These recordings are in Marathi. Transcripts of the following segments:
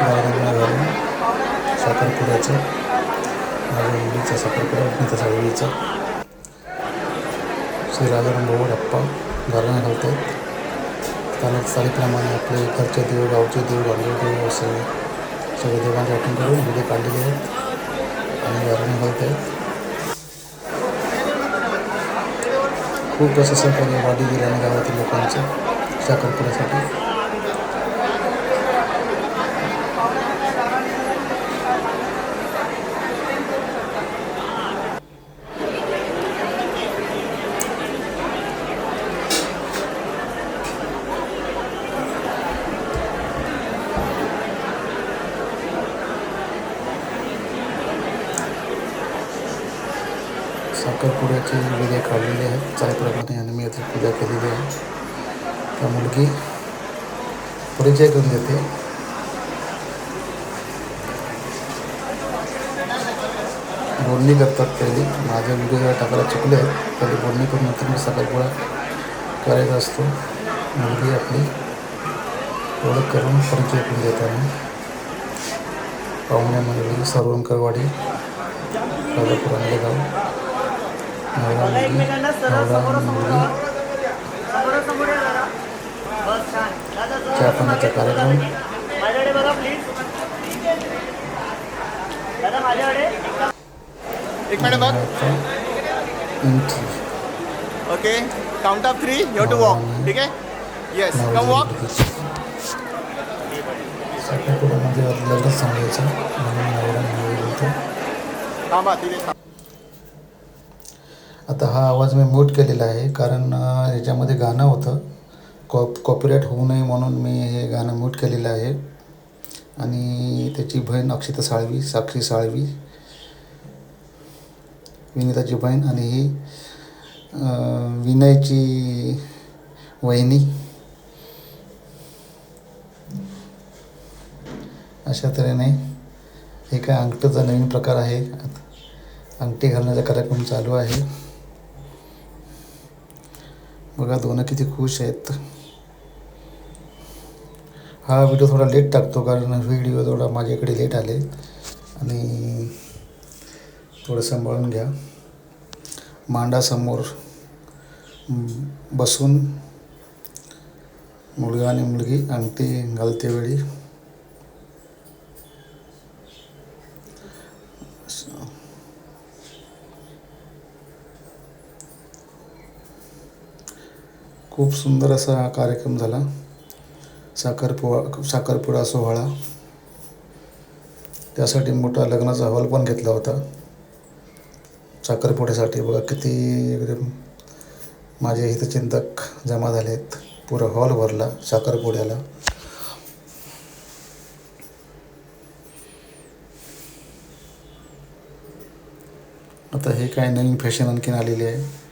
घालून साखरपुड्याचं माझ्या मुलीचा साखरपुडा त्या साळवीचा श्री राजाराम भाऊ अप्पा घराणं घालत आहेत स्थानिक चालीप्रमाणे आपले घरचे देव गावचे देव गांडे देव असे सगळे देवांचे आठवण करून व्हिडिओ काढलेले आहेत. आणि घराणं घालत आहेत खूप असं सहकार्य वाढी गेल्याने गावातील लोकांचं साखरपुड्यासाठी. साखरपुड्याचे व्हिडिओ काढलेले आहेत. साईप्रमाणे आणि मी याची पूजा केलेली आहे. त्या मुलगी परिचय करून देते. बोलणी करतात पहिली. माझ्या व्हिडिओ जरा टाकायला चुकले आहेत पहिली बोलणी करून नंतर मी सकाळपुळा करायचा असतो. मुलगी आपली ओळख करून परिचय करून देताना पाहुण्या मंडळी सर्वंकरवाडी राजापुरांले गाव. मुलगी एकमेकांना सरळ समोर नवरा समोर मुलगी समोर समोर या जरा. बस छान. दादा माझ्याकडे बघा प्लीज दादा माझ्याकडे. एक मिनिट बघ. Okay count of three you to walk ठीक आहे? येस कम वॉक थांबा तिथे थांब. आता हा आवाज मी म्यूट केलेला आहे कारण याच्यामध्ये गाणं होतं. कॉप कॉपीराईट होऊ नये म्हणून मी हे गाणं म्यूट केलेलं आहे. आणि त्याची बहीण अक्षिता साळवी साक्षी साळवी विनिताची बहीण आणि ही विनयची वहिनी. अशा तऱ्हेने हे काय अंगठीचा नवीन प्रकार आहे. अंगठी घालण्याचा कार्यक्रम चालू आहे. बघा दोनं किती खुश आहेत. हा व्हिडिओ थोडा लेट टाकतो कारण व्हिडिओ थोडा माझ्याकडे लेट आले. आणि थोडं सांभाळून घ्या. मांडासमोर बसून मुलगा आणि मुलगी अंगठी घालते खूप सुंदर असा हा कार्यक्रम झाला. साखरपुळा साखरपुडा सोहळा. त्यासाठी मोठा लग्नाचा हॉल पण घेतला होता. साखरपुड्यासाठी बघा किती माझे हितचिंतक जमा झालेत. पुरा हॉल भरला साखरपुड्याला. आता हे काय नवीन फॅशन आणखीन आलेली आहे.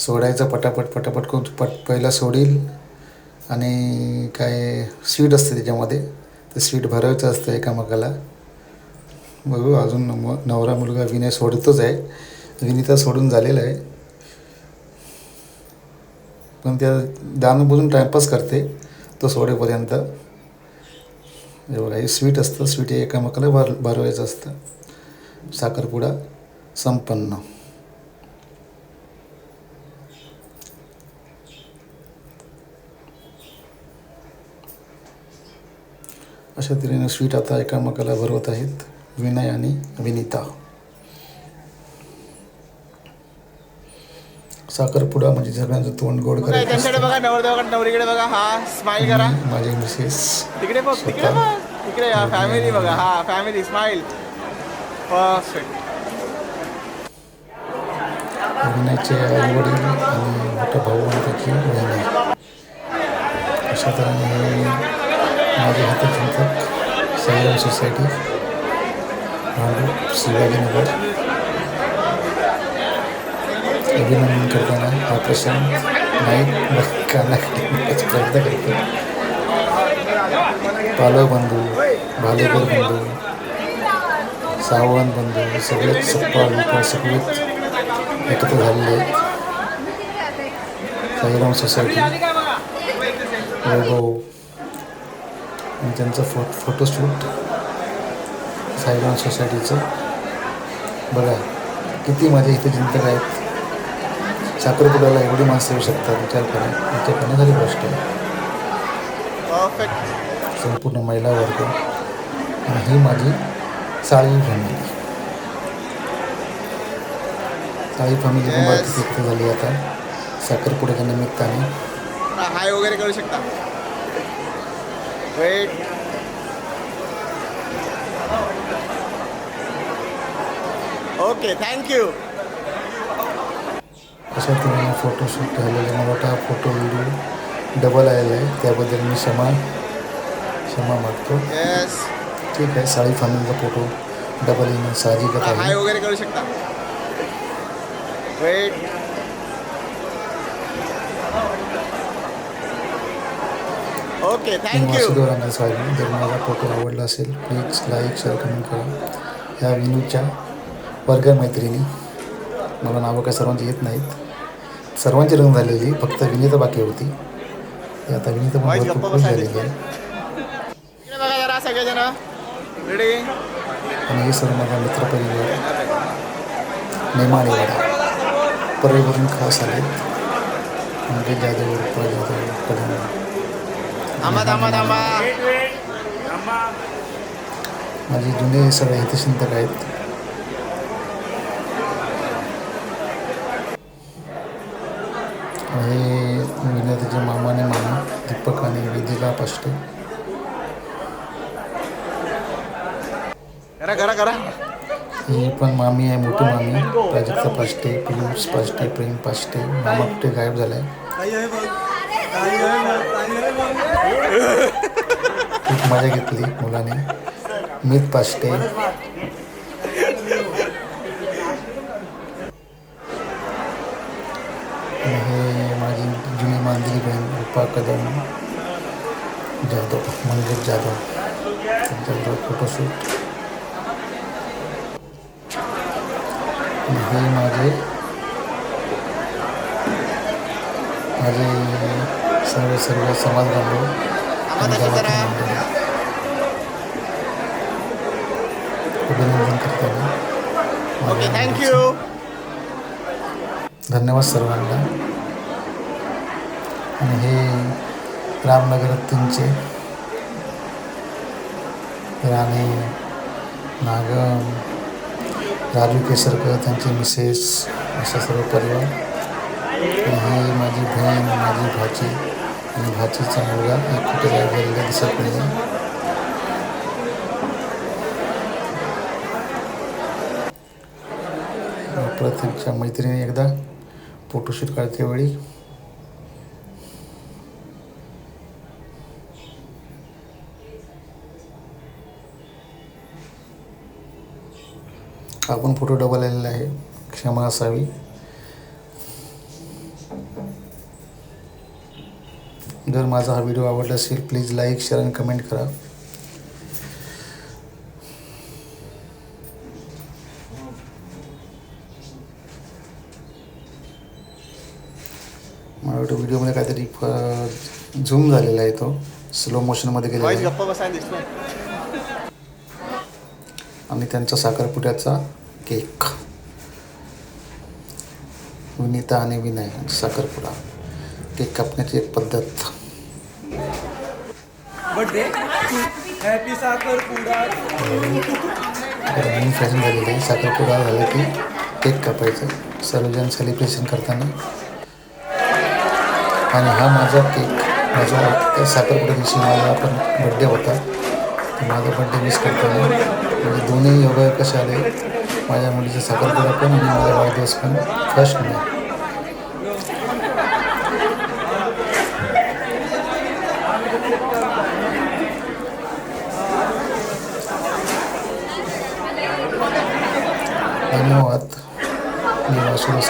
सोडायचं पटापट पटापट करून पट पहिला सोडील. आणि काय स्वीट असते त्याच्यामध्ये ते स्वीट भरायचं असतं एकामेकाला. बघू अजून नवरा मुलगा विनय सोडतोच आहे. विनिता सोडून झालेला आहे. पण त्या दान बोलून टाईमपास करते तो सोडेपर्यंत. एवढं हे स्वीट असतं स्वीट हे एकामेकाला भर भरवायचं असतं. साखरपुडा संपन्न. अशा तऱ्हेने स्वीट आता एकामेकाला भरवत आहेत विनय आणि विनिता. साखरपुडा म्हणजे सगळ्यांचं तोंड गोड करायचं त्यांच्याकडे. बघा नवरदेवाकडे नवरीकडे बघा हा स्माइल करा. माझे मिसेस तिकडे बघ तिकडे. बघ. तिकडे फॅमिली बघा हा फॅमिली स्माइल परफेक्ट विनयचे आई वडील आणि मोठा भाऊ आणि त्याची बहीण अशा तऱ्हेने हे माझे हातचिंतक साईराम सोसायटी भांडूप शिवाजीनगर अभिनंदन करताना हा प्रशांत नाईक कानाकडे प्रयत्न करतो पालव बंधू भालेकर बंधू सावंत बंधू सगळेच सप्पा विपा सगळेच एकत्र झालेले आहेत साईराम सोसायटी वैभव आणि त्यांचं फो फोटोशूट साईराम सोसायटीचं. बघा किती माझ्या इथे चिंतक आहेत. साखरपुड्याला एवढी माणसं येऊ शकतात विचार करा. विचार करण्यासारी गोष्ट आहे. संपूर्ण महिला वर्ग. आणि ही माझी साळी फॅमिली साळी फॅमिली तिथे झाली आता. साखरपुड्याच्या निमित्ताने. हाय वगैरे करू शकता. वेट ओके थँक्यू अशा तऱ्हेने फोटोशूट झालेले मला वाटतं हा फोटो व्हिडिओ डबल आलेला आहे त्याबद्दल मी क्षमा क्षमा मागतो. येस ठीक आहे साळी फॅमिलीचा फोटो डबल येणं साहजिकच आहे. वगैरे करू शकता? वेट ओके थँक्यू साहेब जर माझा फोटो आवडला असेल प्लीज लाईक शेअर कमेंट करा ह्या विनूच्या वर्ग मैत्रिणी मला नावं काय सर्वांची येत नाहीत सर्वांची रंग झालेली फक्त विनीता बाकी होती आता विनीता पण भरपूर खुश झालेली आहे आणि हे सर्व माझा मित्रपरिवार नेमाडेवाडा परळीवरून खास आले म्हणजे जाधव कदम थांबा थांबा थांबा. माझे जुने सगळे हितचिंतक आहेत. हे विनोदाचे मामा आणि मामा दीपक आणि विदिला पाष्टे करा करा करा. ही पण मामी आहे मोठी मामी. प्राजक्ता पाष्टे पियुष पाष्टे प्रेम पाष्टे मामा कुठे गायब झालाय? खूप मज़ा घेतली मुलाने मित माझी जुनी मांदिरी बहीण रुपा कदम जाधव मंगेश जाधव त्यांच्याबरोबर फोटोशूट हे माझे सर्व सर्व समाज बांधव. अभिनंदन माझ्या थँक्यू धन्यवाद सर्वांना. आणि हे रामनगर तीनचे राणे नागम राजू केसरकर त्यांचे मिसेस असा सर्व परिवार. ही माझी बहीण माझी भाची. आणि भाचीचा मुलगा. कुठे लागलेला दिसत नाही परत मैत्रिणी एकदा फोटोशूट काढते वेळी. आपण फोटो डबल आलेला आहे. क्षमा असावी. जर माझा हा व्हिडिओ आवडला असेल प्लीज लाईक शेअर आणि कमेंट करा. मला वाटतं व्हिडिओमध्ये काहीतरी झूम झालेला आहे तो. स्लो मोशनमध्ये गेलेला आणि त्यांचा साखरपुड्याचा केक विनीता आणि विनय साखरपुडा. केक कापण्याची एक पद्धत. साखरपुडा. नवीन फॅशन झालेली आहे. साखरपुडा झाला की केक कापायचं. सर्वजण सेलिब्रेशन करताना. आणि हा माझा केक माझा त्या साखरपुड्या दिवशी माझा पण बड्डे होता. माझा बड्डे मिस करताना. म्हणजे दोन्ही योगा कसे आले? माझ्या मुलीचा साखरपुडा पण आणि माझा वाढदिवस पण फर्स्ट नाही धन्यवाद. मी वासुदा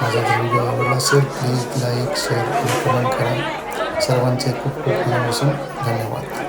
माझा जर व्हिडिओ आवडला असेल प्लीज लाईक शेअर आणि कमेंट करा. सर्वांचे खूप खूप असून धन्यवाद.